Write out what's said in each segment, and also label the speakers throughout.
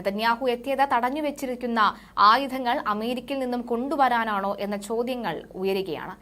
Speaker 1: Netanyahu എത്തിയത് തടഞ്ഞു വെച്ചിരിക്കുന്ന ആയുധങ്ങൾ അമേരിക്കയിൽ നിന്നും കൊണ്ടുവരാനാണോ എന്ന ചോദ്യങ്ങൾ ഉയരുകയാണ്.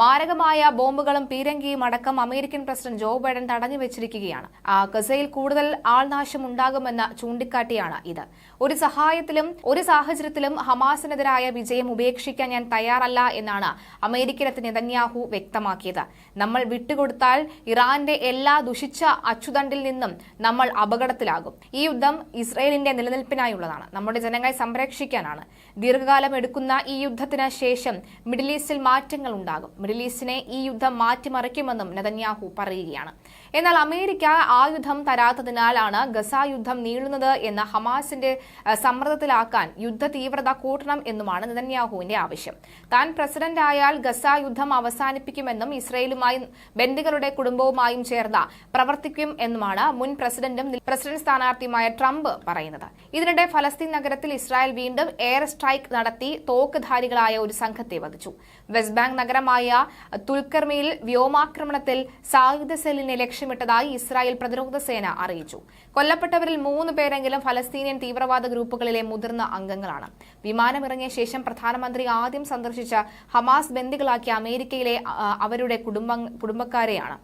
Speaker 1: മാരകമായ ബോംബുകളും പീരങ്കിയും അടക്കം അമേരിക്കൻ പ്രസിഡന്റ് ജോ ബൈഡൻ തടഞ്ഞു വെച്ചിരിക്കുകയാണ്. ഗസയിൽ കൂടുതൽ ആൾനാശം ഉണ്ടാകുമെന്ന് ചൂണ്ടിക്കാട്ടിയാണ് ഇത്. ഒരു സഹായത്തിലും ഒരു സാഹചര്യത്തിലും ഹമാസിനെതിരായ വിജയം ഉപേക്ഷിക്കാൻ ഞാൻ തയ്യാറല്ല എന്നാണ് അമേരിക്കൻ നെതന്യാഹു വ്യക്തമാക്കിയത്. നമ്മൾ വിട്ടുകൊടുത്താൽ ഇറാന്റെ എല്ലാ ദുഷിച്ച അച്ചുതണ്ടിൽ നിന്നും നമ്മൾ അപകടത്തിലാകും. ഈ യുദ്ധം ഇസ്രയേലിന്റെ നിലനിൽപ്പിനായുള്ളതാണ്. നമ്മുടെ ജനങ്ങളെ സംരക്ഷിക്കാനാണ്. ദീർഘകാലം എടുക്കുന്ന ഈ യുദ്ധത്തിന് ശേഷം മിഡിൽ ഈസ്റ്റിൽ മാറ്റങ്ങൾ ഉണ്ടാകും മിഡിൽ ഈസ്റ്റിനെ ഈ യുദ്ധം മാറ്റിമറിക്കുമെന്നും നെതന്യാഹു പറയുകയാണ്. എന്നാൽ അമേരിക്ക ആയുധം തരാത്തതിനാലാണ് ഗസ യുദ്ധം നീളുന്നത് എന്ന ഹമാസിന്റെ സമ്മർദ്ദത്തിലാക്കാൻ യുദ്ധ തീവ്രത കൂട്ടണം എന്നുമാണ് നെതന്യാഹുവിന്റെ ആവശ്യം. താൻ പ്രസിഡന്റ് ആയാൽ ഗസ യുദ്ധം അവസാനിപ്പിക്കുമെന്നും ഇസ്രയേലുമായും ബന്ദികളുടെ കുടുംബവുമായും ചേർന്ന് പ്രവർത്തിക്കും എന്നുമാണ് മുൻ പ്രസിഡന്റും പ്രസിഡന്റ് സ്ഥാനാർത്ഥിയുമായ ട്രംപ് പറയുന്നത്. ഇതിനിടെ ഫലസ്തീൻ നഗരത്തിൽ ഇസ്രായേൽ വീണ്ടും എയർ സ്ട്രൈക്ക് നടത്തി തോക്കുധാരികളായ ഒരു സംഘത്തെ വധിച്ചു. വെസ്റ്റ് ബാങ്ക് നഗരമായ തുൽക്കർമിയിൽ വ്യോമാക്രമണത്തിൽ സായുധ സെല്ലിനെ ലക്ഷ്യമിട്ടതായി ഇസ്രായേൽ പ്രതിരോധ സേന അറിയിച്ചു. കൊല്ലപ്പെട്ടവരിൽ മൂന്ന് പേരെങ്കിലും ഫലസ്തീനിയൻ തീവ്രവാദ ഗ്രൂപ്പുകളിലെ മുതിർന്ന അംഗങ്ങളാണ്. വിമാനമിറങ്ങിയ ശേഷം പ്രധാനമന്ത്രി ആദ്യം സന്ദർശിച്ച ഹമാസ് ബന്ദികളാക്കിയ അമേരിക്കയിലെ അവരുടെ കുടുംബ കുടുംബക്കാരെയാണ്.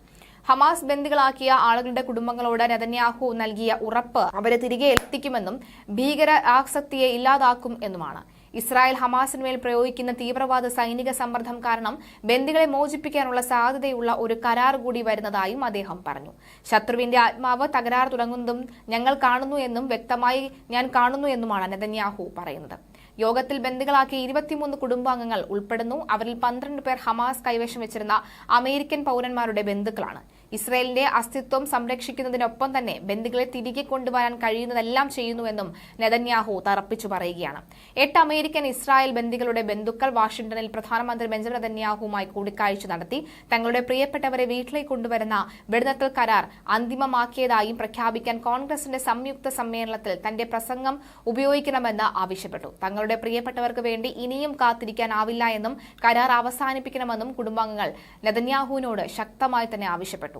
Speaker 1: ഹമാസ് ബന്ദികളാക്കിയ ആളുകളുടെ കുടുംബങ്ങളോട് നെതന്യാഹു നൽകിയ ഉറപ്പ് അവരെ തിരികെ എത്തിക്കുമെന്നും ഭീകര ആസക്തിയെ ഇല്ലാതാക്കും എന്നുമാണ്. ഇസ്രായേൽ ഹമാസിനുമേൽ പ്രയോഗിക്കുന്ന തീവ്രവാദ സൈനിക സമ്മർദ്ദം കാരണം ബന്ദികളെ മോചിപ്പിക്കാനുള്ള സാധ്യതയുള്ള ഒരു കരാർ കൂടി വരുന്നതായും അദ്ദേഹം പറഞ്ഞു. ശത്രുവിന്റെ ആത്മാവ് തകരാർ തുടങ്ങുന്നതും ഞങ്ങൾ കാണുന്നു എന്നും വ്യക്തമായി ഞാൻ കാണുന്നു എന്നുമാണ് നെതന്യാഹു പറയുന്നത്. യോഗത്തിൽ ബന്ദികളാക്കിയ ഇരുപത്തിമൂന്ന് കുടുംബാംഗങ്ങൾ ഉൾപ്പെടുന്നു. അവരിൽ പന്ത്രണ്ട് പേർ ഹമാസ് കൈവശം വെച്ചിരുന്ന അമേരിക്കൻ പൗരന്മാരുടെ ബന്ധുക്കളാണ്. ഇസ്രയേലിന്റെ അസ്തിത്വം സംരക്ഷിക്കുന്നതിനൊപ്പം തന്നെ ബന്ധുക്കളെ തിരികെ കൊണ്ടുവരാൻ കഴിയുന്നതെല്ലാം ചെയ്യുന്നുവെന്നും നെതന്യാഹു തറപ്പിച്ചു പറയുകയാണ്. എട്ട് അമേരിക്കൻ ഇസ്രായേൽ ബന്ധുക്കളുടെ ബന്ധുക്കൾ വാഷിംഗ്ടണിൽ പ്രധാനമന്ത്രി ബെഞ്ചമിൻ നെതന്യാഹുവുമായി കൂടിക്കാഴ്ച നടത്തി. തങ്ങളുടെ പ്രിയപ്പെട്ടവരെ വീട്ടിലേക്ക് കൊണ്ടുവരുന്ന വെടിനിർത്തൽ കരാർ അന്തിമമാക്കിയതായും പ്രഖ്യാപിക്കാൻ കോൺഗ്രസിന്റെ സംയുക്ത സമ്മേളനത്തിൽ തന്റെ പ്രസംഗം ഉപയോഗിക്കണമെന്ന് ആവശ്യപ്പെട്ടു. തങ്ങളുടെ പ്രിയപ്പെട്ടവർക്ക് വേണ്ടി ഇനിയും കാത്തിരിക്കാനാവില്ല എന്നും കരാർ അവസാനിപ്പിക്കണമെന്നും കുടുംബാംഗങ്ങൾ നെതന്യാഹുവിനോട് ശക്തമായി തന്നെ ആവശ്യപ്പെട്ടു.